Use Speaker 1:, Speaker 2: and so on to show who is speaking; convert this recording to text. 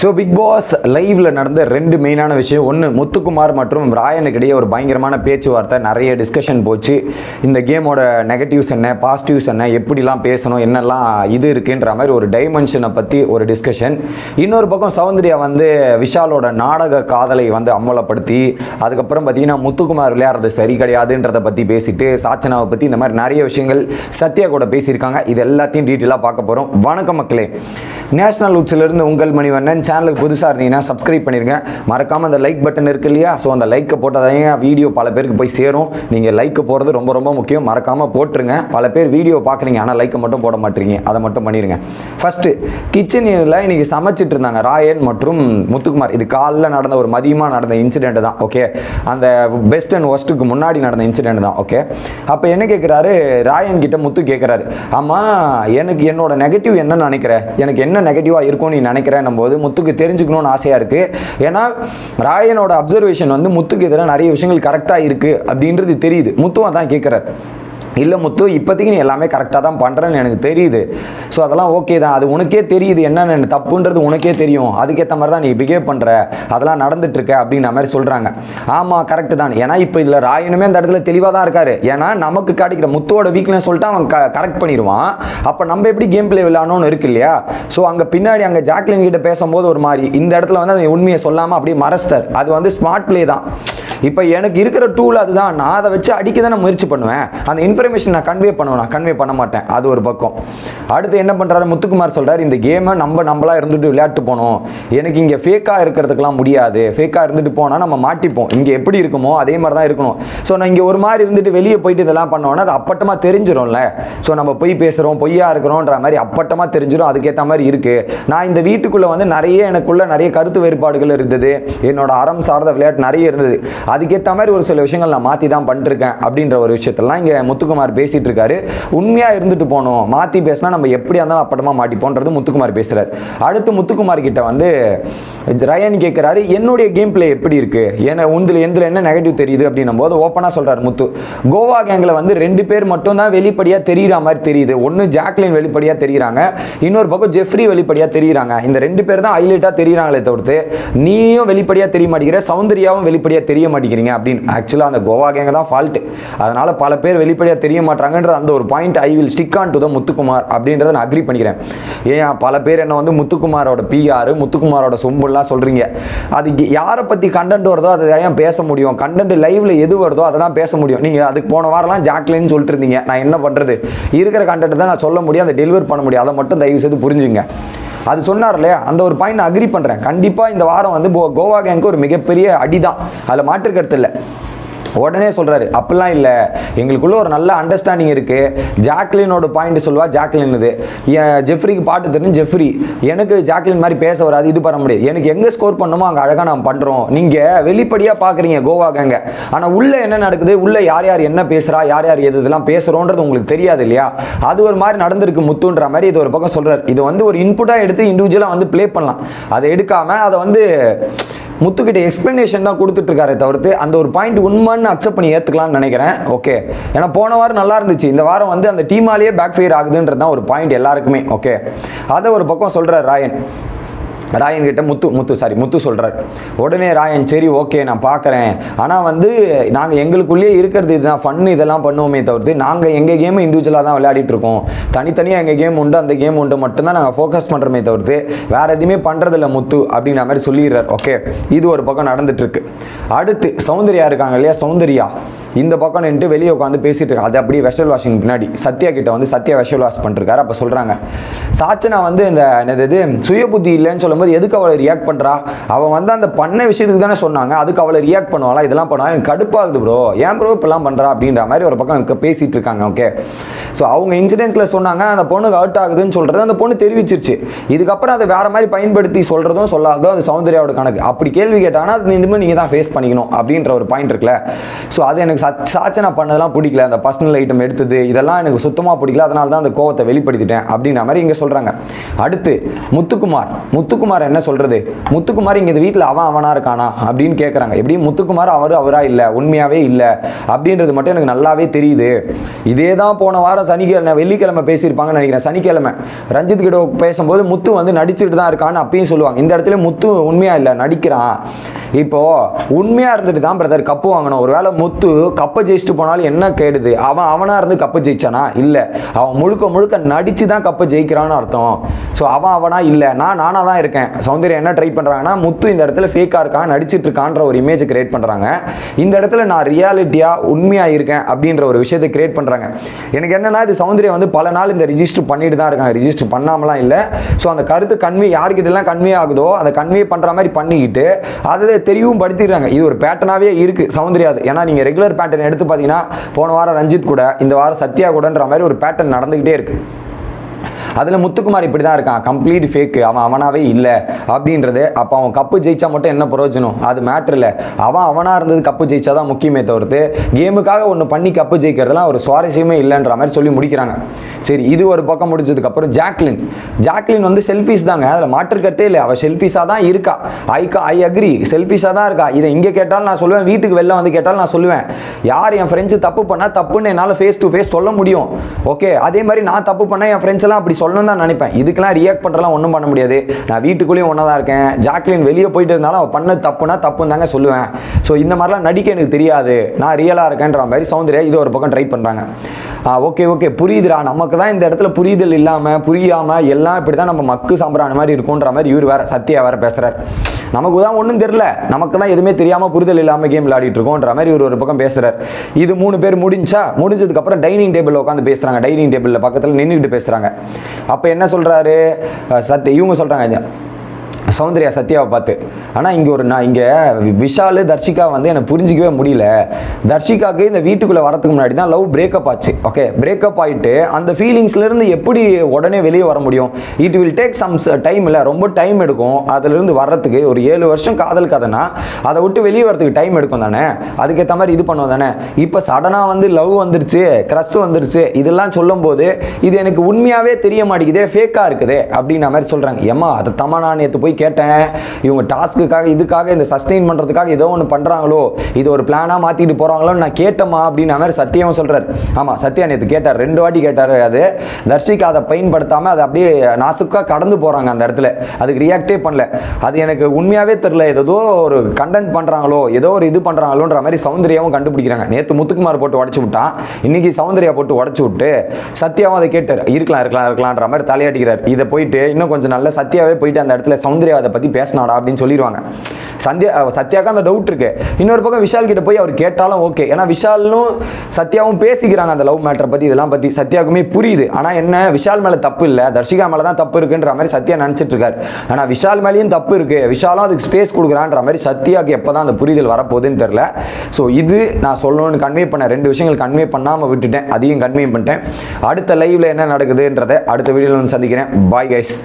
Speaker 1: So big pass லைவ்ல நடந்த ரெண்டு மெயினான விஷயம். ஒன்று முத்துக்குமார் மற்றும் ராயனுக்கு இடையே ஒரு பயங்கரமான பேச்சுவார்த்தை. நிறைய டிஸ்கஷன் போச்சு. இந்த கேமோட நெகட்டிவ்ஸ் என்ன பாசிட்டிவ்ஸ் என்ன எப்படிலாம் பேசணும் என்னெல்லாம் இது இருக்குன்ற மாதிரி ஒரு டைமென்ஷனை பற்றி ஒரு டிஸ்கஷன் இன்னொரு பக்கம் சௌந்தர்யா வந்து விஷாலோட நாடக காதலை வந்து அம்பலப்படுத்தி அதுக்கப்புறம் பார்த்தீங்கன்னா முத்துக்குமார் விளையாடுறது சரி கிடையாதுன்றதை பற்றி பேசிட்டு சாச்சனாவை பற்றி இந்த மாதிரி நிறைய விஷயங்கள் சத்யா கூட பேசியிருக்காங்க. இது எல்லாத்தையும் டீட்டெயிலாக பார்க்க போகிறோம் வணக்கம் மக்களே. நேஷனல் உச்சிலிருந்து உங்கள் மணிவண்ணன் சேனலுக்கு புதுசாக இருந்தீங்கன்னா சப்ஸ்கிரைப் பண்ணிருங்க. மறக்காமல் அந்த லைக் பட்டன் இருக்கு இல்லையா? ஸோ அந்த லைக்கை போட்டாதான் வீடியோ பல பேருக்கு போய் சேரும். நீங்கள் லைக் போகிறது ரொம்ப ரொம்ப முக்கியம். மறக்காமல் போட்டுருங்க. பல பேர் வீடியோ பார்க்குறீங்க ஆனால் லைக்கை மட்டும் போட மாட்டீங்க. அதை மட்டும் பண்ணிடுங்க ஃபஸ்ட்டு கிச்சனில் இன்னைக்கு சமைச்சிட்டு இருந்தாங்க ராயன் மற்றும் முத்துக்குமார். இது காலைல நடந்த ஒரு மதியமாக நடந்த இன்சிடென்ட் தான் ஓகே அந்த பெஸ்ட் அண்ட் ஒஸ்ட்டுக்கு முன்னாடி நடந்த இன்சிடென்ட் தான் ஓகே அப்போ என்ன கேட்குறாரு ராயன் கிட்ட முத்து கேட்குறாரு ஆமாம் எனக்கு என்னோட நெகட்டிவ் என்ன நினைக்கிற? எனக்கு என்ன நெகட்டிவாக இருக்கும்னு நீ நினைக்கிறேன் போது முத்துக்கு தெரிஞ்சுக்கணும்னு ஆசையாக இருக்குது ஏன்னா ராயனோட அப்சர்வேஷன் வந்து முத்துக்கு இதில் நிறைய விஷயங்கள் கரெக்டாக இருக்குது அப்படின்றது தெரியுது. முத்துவா தான் கேட்குறாரு இல்லை முத்து இப்போதைக்கு நீ எல்லாமே கரெக்டாக தான் பண்ணுறேன்னு எனக்கு தெரியுது. ஸோ அதெல்லாம் ஓகே தான். அது உனக்கே தெரியுது என்னென்ன தப்புன்றது உனக்கே தெரியும். அதுக்கேற்ற மாதிரி தான் நீ பிஹேவ் பண்ணுற அதெல்லாம் நடந்துட்டுருக்க அப்படின்ற மாதிரி சொல்கிறாங்க ஆமாம் கரெக்டு தான். ஏன்னா இப்போ இதில் ராயனுமே அந்த இடத்துல தெளிவாக தான் இருக்காரு. ஏன்னா நமக்கு கிடைக்கிற முத்துவோட வீக்னஸ் சொல்லிட்டு அவன் க கரெக்ட் பண்ணிடுவான். அப்போ நம்ம எப்படி கேம் பிளே விளையாடணும்னு இருக்கு இல்லையா? ஸோ அங்கே பின்னாடி அங்கே ஜாக்லின் கிட்ட பேசும்போது ஒரு மாதிரி இந்த இடத்துல வந்து அந்த உண்மையை சொல்லாமல் அப்படியே மறைச்சிட்டார். அது வந்து ஸ்மார்ட் பிளே தான். இப்போ எனக்கு இருக்கிற டூல் அதுதான். நான் அதை வச்சு அடிக்க தானே முயற்சி பண்ணுவேன். அந்த இன்ஃபர்மேஷன் நான் கன்வே பண்ணுவேன். நான் கன்வே பண்ண மாட்டேன். அது ஒரு பக்கம். அடுத்து என்ன பண்ணுறாரு முத்துக்குமார் சொல்கிறார் இந்த கேமை நம்ம நம்மளா இருந்துட்டு விளையாட்டு போனோம். எனக்கு இங்கே ஃபேக்காக இருக்கிறதுக்கெலாம் முடியாது. ஃபேக்காக இருந்துட்டு போனால் நம்ம மாட்டிப்போம். இங்கே எப்படி இருக்குமோ அதே மாதிரி தான் இருக்கணும். ஸோ நான் இங்கே ஒரு மாதிரி இருந்துட்டு வெளியே போயிட்டு இதெல்லாம் பண்ணோன்னா அது அப்பட்டமாக தெரிஞ்சிடும்ல ஸோ நம்ம பொய் பேசுகிறோம் பொய்யா இருக்கிறோன்ற மாதிரி அப்பட்டமாக தெரிஞ்சிடும் அதுக்கேற்ற மாதிரி இருக்குது நான் இந்த வீட்டுக்குள்ளே வந்து நிறைய எனக்குள்ள நிறைய கருத்து வேறுபாடுகள் இருந்தது. என்னோட அறம் சார்ந்த விளையாட்டு நிறைய இருந்தது. அதுக்கேற்ற மாதிரி ஒரு சில விஷயங்கள் நான் மாற்றி தான் பண்ணிருக்கேன் அப்படின்ற ஒரு விஷயத்தெல்லாம் இங்கே முத்துக்குமார் பேசிகிட்டு இருக்காரு உண்மையாக இருந்துட்டு போகணும். மாற்றி பேசினா நம்ம எப்படியா இருந்தாலும் அப்பட்டமாக மாட்டிப்போன்றது முத்துக்குமார் பேசுகிறார் அடுத்து முத்துக்குமார் கிட்ட வந்து ரயன் கேட்குறாரு என்னுடைய கேம் பிளே எப்படி இருக்குது ஏன்னா உந்தில் எந்தில் என்ன நெகட்டிவ் தெரியுது? அப்படின்னும் போது ஓப்பனாக சொல்கிறார் முத்து. கோவா கேங்கில் வந்து ரெண்டு பேர் மட்டும் தான் வெளிப்படையாக தெரியுற மாதிரி தெரியுது. ஒன்று ஜாக்லின் வெளிப்படையாக தெரியுறாங்க. இன்னொரு பக்கம் ஜெஃப்ரி வெளிப்படையாக தெரியுறாங்க. இந்த ரெண்டு பேர் தான் ஹைலைட்டாக தெரிகிறாங்களே தவிர்த்து நீயும் வெளிப்படையாக தெரிய மாட்டேங்கிற சௌந்தர்யாவும் வெளிப்படையாக தெரிய மாட்டேங்கிறீங்க அப்படின்னு. ஆக்சுவலாக அந்த கோவா கேங்க தான் ஃபால்ட்டு அதனால் பல பேர் வெளிப்படையாக தெரிய மாட்டாங்கன்ற அந்த ஒரு point I will stick on to the Muthukumar அப்படின்றத நான் அக்ரி பண்ணிக்கிறேன். ஏன் பல பேர் என்ன வந்து முத்துக்குமாரோட பிஆர் முத்துக்குமாரோட சொம்புலாம் சொல்கிறீங்க அது யாரை பற்றி கண்டென்ட் வருதோ அதை ஏன் பேச முடியும்? கண்டென்ட் லைவ்ல எது வருதோ அதை தான் பேச முடியும். நீங்கள் அதுக்கு போன வாரம்லாம் ஜாக்லின்னு சொல்லிட்டு இருந்தீங்க. நான் என்ன பண்ணுறது இருக்கிற கண்டென்ட் தான் நான் சொல்ல முடியும். அதை டெலிவர் பண்ண முடியும். அதை மட்டும் தயவு செய்து புரிஞ்சுங்க. அது சொன்னார் இல்லையா? அந்த ஒரு பாயிண்ட் நான் அக்ரி பண்ணுறேன் கண்டிப்பாக இந்த வாரம் வந்து கோ- கோவா கேங்க்கு ஒரு மிகப்பெரிய அடி தான் அதில் மாற்று கருத்து இல்லை. உடனே சொல்கிறாரு அப்படிலாம் இல்லை. எங்களுக்குள்ள ஒரு நல்ல அண்டர்ஸ்டாண்டிங் இருக்குது ஜாக்லினோட பாயிண்ட் சொல்லுவா ஜாக்லின் இது என் ஜெஃப்ரிக்கு பாட்டு தெரியும் ஜெஃப்ரி எனக்கு ஜாக்லின் மாதிரி பேச வராது இது பண்ண முடியாது. எனக்கு எங்கே ஸ்கோர் பண்ணணுமோ அங்கே அழகாக நான் பண்ணுறோம் நீங்கள் வெளிப்படியாக பார்க்குறீங்க கோவா கேங்க ஆனால் உள்ளே என்ன நடக்குது? உள்ளே யார் யார் என்ன பேசுகிறா யார் யார் எது இதெல்லாம் பேசுகிறோன்றது உங்களுக்கு தெரியாது இல்லையா? அது ஒரு மாதிரி நடந்திருக்கு முத்துன்ற மாதிரி இது ஒரு பக்கம் சொல்கிறார் இது வந்து ஒரு இன்புட்டாக எடுத்து இண்டிவிஜுவலாக வந்து ப்ளே பண்ணலாம். அதை எடுக்காமல் அதை வந்து முத்துக்கிட்ட எக்ஸ்பிளனேஷன் தான் கொடுத்துட்ருக்காரே தவிர்த்து அந்த ஒரு பாயிண்ட் உண்மைன்னு அக்செப்ட் பண்ணி ஏற்றுக்கலாம்னு நினைக்கிறேன். ஓகே ஏன்னா போன வாரம் நல்லா இருந்துச்சு. இந்த வாரம் வந்து அந்த டீமாலேயே பேக் ஃபயர் ஆகுதுன்றது தான் ஒரு பாயிண்ட் எல்லாருக்குமே. ஓகே அதை ஒரு பக்கம் சொல்கிறார் ராயன். ராயன் கிட்ட முத்து முத்து சாரி முத்து சொல்கிறார் உடனே ராயன் சரி ஓகே நான் பார்க்குறேன் ஆனால் வந்து நாங்கள் எங்களுக்குள்ளேயே இருக்கிறது இதுதான் ஃபன் இதெல்லாம் பண்ணுவோமே தவிர்த்து நாங்கள் எங்கள் கேம் இண்டிவிஜுவலாக தான் விளையாடிட்டு இருக்கோம். தனித்தனியாக எங்கள் கேம் உண்டு அந்த கேம் உண்டு மட்டும்தான் நாங்கள் ஃபோக்கஸ் பண்ணுறோமே தவிர்த்து வேறு எதுவுமே பண்ணுறதில்ல முத்து அப்படின்ற மாதிரி சொல்லிடுறார். ஓகே இது ஒரு பக்கம் நடந்துட்டு இருக்கு. அடுத்து சௌந்தர்யா இருக்காங்க இல்லையா? சௌந்தர்யா. இந்த பக்கம் நின்று வெளியே உட்காந்து பேசிட்டு இருக்காங்க அது அப்படியே வெஷல் வாஷிங் பின்னாடி. சத்யா கிட்ட வந்து சத்யா வெஷல் வாஷ் பண்ணிருக்காரு அப்போ சொல்கிறாங்க சாச்சனா வந்து இந்த என்னது இது சுய புத்தி இல்லைன்னு சொல்லும்போது எதுக்கு அவளை ரியாக்ட் பண்ணுறா அவன் வந்து அந்த பண்ண விஷயத்துக்கு தானே சொன்னாங்க. அதுக்கு அவளை ரியாக்ட் பண்ணுவாளா? இதெல்லாம் பண்ணுவா எனக்கு கடுப்பாகுது ப்ரோ ஏன் ப்ரோ இப்பெல்லாம் பண்ணுறா அப்படின்ற மாதிரி ஒரு பக்கம் பேசிகிட்டு பேசிட்டு இருக்காங்க ஓகே ஸோ அவங்க இன்சிடென்ட்ஸில் சொன்னாங்க அந்த பொண்ணுக்கு அவுட் ஆகுதுன்னு சொல்கிறது அந்த பொண்ணு தெரிவிச்சிருச்சு. இதுக்கப்புறம் அதை வேற மாதிரி பயன்படுத்தி சொல்கிறதும் சொல்லாததும் அது சௌந்தர்யாவோட கணக்கு. அப்படி கேள்வி கேட்டாங்கன்னா அது இனிமேல் நீங்கள் தான் ஃபேஸ் பண்ணிக்கணும் அப்படின்ற ஒரு பாயிண்ட் இருக்குல்ல. ஸோ அது எனக்கு சாச்சனை பண்ணதெல்லாம் பிடிக்கல. அந்த பர்சனல் ஐட்டம் எடுத்தது இதெல்லாம் எனக்கு சுத்தமாக பிடிக்கல. அதனால தான் அந்த கோவத்தை வெளிப்படுத்திட்டேன் அப்படின்ற மாதிரி இங்கே சொல்கிறாங்க அடுத்து முத்துக்குமார். முத்துக்குமார் என்ன சொல்கிறது முத்துக்குமார் இங்கே இந்த வீட்டில் அவன் அவனாக இருக்கானா அப்படின்னு கேட்குறாங்க எப்படி? முத்துக்குமார் அவர் அவராக இல்லை உண்மையாகவே இல்லை அப்படின்றது மட்டும் எனக்கு நல்லாவே தெரியுது. இதே தான் போன வாரம் சனிக்கிழமை வெள்ளிக்கிழமை பேசியிருப்பாங்கன்னு நினைக்கிறேன். சனிக்கிழமை. ரஞ்சித் கிட்ட பேசும்போது முத்து வந்து நடிச்சுட்டு தான் இருக்கான்னு அப்பயும் சொல்லுவாங்க. இந்த இடத்துல முத்து உண்மையாக இல்லை? நடிக்கிறான். இப்போது உண்மையாக இருந்துட்டு தான் பிரதர் கப்பு வாங்கணும். ஒருவேளை முத்து கப்பை ஜெயிச்சுட்டு போனாலும் என்ன கேடுது? அவன் அவனாக இருந்து கப்பை ஜெயிச்சானா? இல்லை. அவன் முழுக்க முழுக்க நடித்து தான் கப்பை ஜெயிக்கிறான்னு அர்த்தம். ஸோ அவன் அவனா? இல்லை. நான் நானாக தான் இருக்கேன். சௌந்தர்யா என்ன ட்ரை பண்ணுறாங்கன்னா முத்து இந்த இடத்துல ஃபேக்காக இருக்கான் நடிச்சிட்டு இருக்கான்ற ஒரு இமேஜ் கிரியேட் பண்ணுறாங்க இந்த இடத்துல நான் ரியாலிட்டியாக உண்மையாக இருக்கேன் அப்படின்ற ஒரு விஷயத்தை கிரியேட் பண்ணுறாங்க எனக்கு என்னென்னா இது சௌந்தர்யா வந்து பல நாள் இந்த ரிஜிஸ்டர் பண்ணிட்டு தான் இருக்காங்க. ரிஜிஸ்டர் பண்ணாமலாம் இல்லை. ஸோ அந்த கருத்து கன்வே யார்கிட்டலாம் கன்வே ஆகுதோ அதை கன்வே பண்ணுற மாதிரி பண்ணிக்கிட்டு அதை தெரியவும் படுத்திடுறாங்க. இது ஒரு பேட்டர்னாகவே இருக்குது சௌந்தர்யா அது ஏன்னா நீங்கள் ரெகுலர் பேட்டர்ன் எடுத்து பார்த்தீங்கன்னா போன வாரம் ரஞ்சித் கூட இந்த வாரம் சத்யா கூடன்ற மாதிரி ஒரு பேட்டர்ன் நடந்துக்கிட்டே இருக்குது அதில் முத்துக்குமார் இப்படி தான் இருக்கான். கம்ப்ளீட் ஃபேக்கு அவன் அவனாவே இல்லை. அப்படின்றது அப்போ அவன் கப்பு ஜெயிச்சா மட்டும் என்ன பிரயோஜனம்? அது மேட்ரு இல்லை. அவன் அவனாக இருந்தது கப்பு ஜெயிச்சா தான் முக்கியமே தவிர்த்து கேமுக்காக ஒன்று பண்ணி கப்பு ஜெயிக்கிறதுலாம் ஒரு சுவாரஸ்யமே இல்லைன்ற மாதிரி சொல்லி முடிக்கிறாங்க. சரி இது ஒரு பக்கம் முடிச்சதுக்கப்புறம் ஜாக்லின். ஜாக்லின் வந்து செல்ஃபிஸ் தாங்க. அதில் மாற்றுக்கத்தே இல்லை. அவள் செல்ஃபிஸாக தான் இருக்கா. க ஐ அக்ரி செல்ஃபிஷாக தான் இருக்கா. இதை இங்கே கேட்டாலும் நான் சொல்லுவேன். வீட்டுக்கு வெளில வந்து கேட்டாலும் நான் சொல்லுவேன். யார் என் ஃப்ரெண்ட்ஸு தப்பு பண்ணால் தப்புன்னு என்னால் ஃபேஸ் டு ஃபேஸ் சொல்ல முடியும். ஓகே அதே மாதிரி நான் தப்பு பண்ணால் என் ஃப்ரெண்ட்ஸ் எல்லாம் அப்படி சொல்லணும்னு தான் நினைப்பேன். இதுக்கெல்லாம் ரியாக்ட் பண்ணுறலாம் ஒன்றும் பண்ண முடியாது. நான் வீட்டுக்குள்ளேயும் ஒன்றா தான் இருக்கேன். ஜாக்லின் வெளியே போயிட்டு இருந்தாலும் அவள் பண்ண தப்புனா தப்புன்னு தாங்க சொல்லுவேன். ஸோ இந்த மாதிரிலாம் நடிக்க எனக்கு தெரியாது. நான் ரியலாக இருக்கேன்ற மாதிரி சௌந்தர்யா இது ஒரு பக்கம் ட்ரை பண்ணுறாங்க ஓகே ஓகே புரியுதுடா. நமக்கு தான் இந்த இடத்துல புரிதல் இல்லாமல் புரியாமல் எல்லாம் இப்படி தான் நம்ம மக்கு சாம்பிரான மாதிரி இருக்குன்ற மாதிரி இவர் வேற சத்யா வேற பேசுகிறார் நமக்கு தான் ஒன்றும் தெரில நமக்கு தான் எதுவுமே தெரியாமல் புரிதல் இல்லாமல் கேம் விளையாடிட்டு இருக்கோன்ற மாதிரி இவர் ஒரு பக்கம் பேசுகிறார் இது மூணு பேர் முடிஞ்சா முடிஞ்சதுக்கப்புறம் டைனிங் டேபிளில் உட்காந்து பேசுகிறாங்க டைனிங் டேபிளில் பக்கத்தில் நின்றுக்கிட்டு பேசுகிறாங்க அப்போ என்ன சொல்கிறாரு சத்ய இவங்க சொல்கிறாங்க சௌந்தர்யா சத்யாவை பார்த்து. ஆனால் இங்கே ஒரு நான் இங்கே விஷால் தர்ஷிகா வந்து எனக்கு புரிஞ்சிக்கவே முடியல. தர்ஷிகாவுக்கு இந்த வீட்டுக்குள்ளே வரதுக்கு முன்னாடி தான் லவ் பிரேக்கப் ஆச்சு. ஓகே பிரேக்கப் ஆகிட்டு அந்த ஃபீலிங்ஸ்லேருந்து எப்படி உடனே வெளியே வர முடியும்? It will take some time இல்லை ரொம்ப டைம் எடுக்கும். அதுலேருந்து வர்றதுக்கு ஒரு ஏழு வருஷம் காதல் கதைனா அதை விட்டு வெளியே வரதுக்கு டைம் எடுக்கும் தானே? அதுக்கேற்ற மாதிரி இது பண்ணுவோம் தானே? இப்போ சடனாக வந்து லவ் வந்துருச்சு க்ரஷ் வந்துருச்சு இதெல்லாம் சொல்லும்போது இது எனக்கு உண்மையாகவே தெரிய மாட்டேங்குதே ஃபேக்காக இருக்குது அப்படின்ற மாதிரி சொல்கிறாங்க ஏம்மா அதை தமா நான் நேற்று போய் கேட்டேன். இவங்க டாஸ்க்குக்காக இதுக்காக இந்த சஸ்டெயின் பண்ணுறதுக்காக ஏதோ ஒன்று பண்ணுறாங்களோ இது ஒரு பிளானாக மாற்றிட்டு போகிறாங்களோன்னு நான் கேட்டேம்மா அப்படின்னு மாதிரி சத்தியம் சொல்கிறார் ஆமாம் சத்யா நேற்று கேட்டார் ரெண்டு வாட்டி கேட்டார் அது. தர்ஷிக்கு அதை பயன்படுத்தாமல் அதை அப்படியே நாசுக்காக கடந்து போகிறாங்க அந்த இடத்துல. அதுக்கு ரியாக்டே பண்ணல. அது எனக்கு உண்மையாகவே தெரில ஏதோ ஒரு கண்டென்ட் பண்ணுறாங்களோ ஏதோ ஒரு இது பண்ணுறாங்களோன்ற மாதிரி சௌந்தர்யாவும் கண்டுபிடிக்கிறாங்க. நேற்று முத்துக்குமார் போட்டு உடச்சி விட்டான். இன்னைக்கு சௌந்தர்யா போட்டு உடச்சி விட்டு சத்யாவும் அதை கேட்டார். இருக்கலாம் இருக்கலாம் இருக்கலாம்ன்ற மாதிரி தலையாட்டிக்கிறார். இதை போயிட்டு இன்னும் கொஞ்சம் நல்ல சத்யாவே போயிட்டு அந்த இடத்துல சௌந்தர்யா அதை பற்றி பேசினாடா அப்படின்னு சொல்லிடுவாங்க சந்தியா சத்யாவுக்கு அந்த டவுட் இருக்கு. இன்னொரு பக்கம் விஷால் கிட்ட போய் அவர் கேட்டாலும் ஓகே ஏன்னா விஷாலும் சத்யாவும் பேசிக்கிறாங்க அந்த லவ் மேட்டரை பற்றி இதெல்லாம் பற்றி சத்யாவுக்குமே புரியுது. ஆனால் என்ன விஷால் மேலே தப்பு இல்லை. தர்ஷிகா மேலே தான் தப்பு இருக்குன்ற மாதிரி சத்யா நினச்சிட்டு இருக்காரு. ஆனால் விஷால் மேலேயும் தப்பு இருக்கு. விஷாலும் அதுக்கு ஸ்பேஸ் கொடுக்குறான்ற மாதிரி சத்யாவுக்கு எப்போ தான் அந்த புரிதல் வரப்போகுதுன்னு தெரில ஸோ இது நான் சொல்லணும்னு கன்வே பண்ண ரெண்டு விஷயங்கள் கன்வே பண்ணாமல் விட்டுட்டேன். அதையும் கன்வே பண்ணிட்டேன். அடுத்த லைவ்ல என்ன நடக்குதுன்றதை அடுத்த வீடியோவில் சந்திக்கிறேன். Bye guys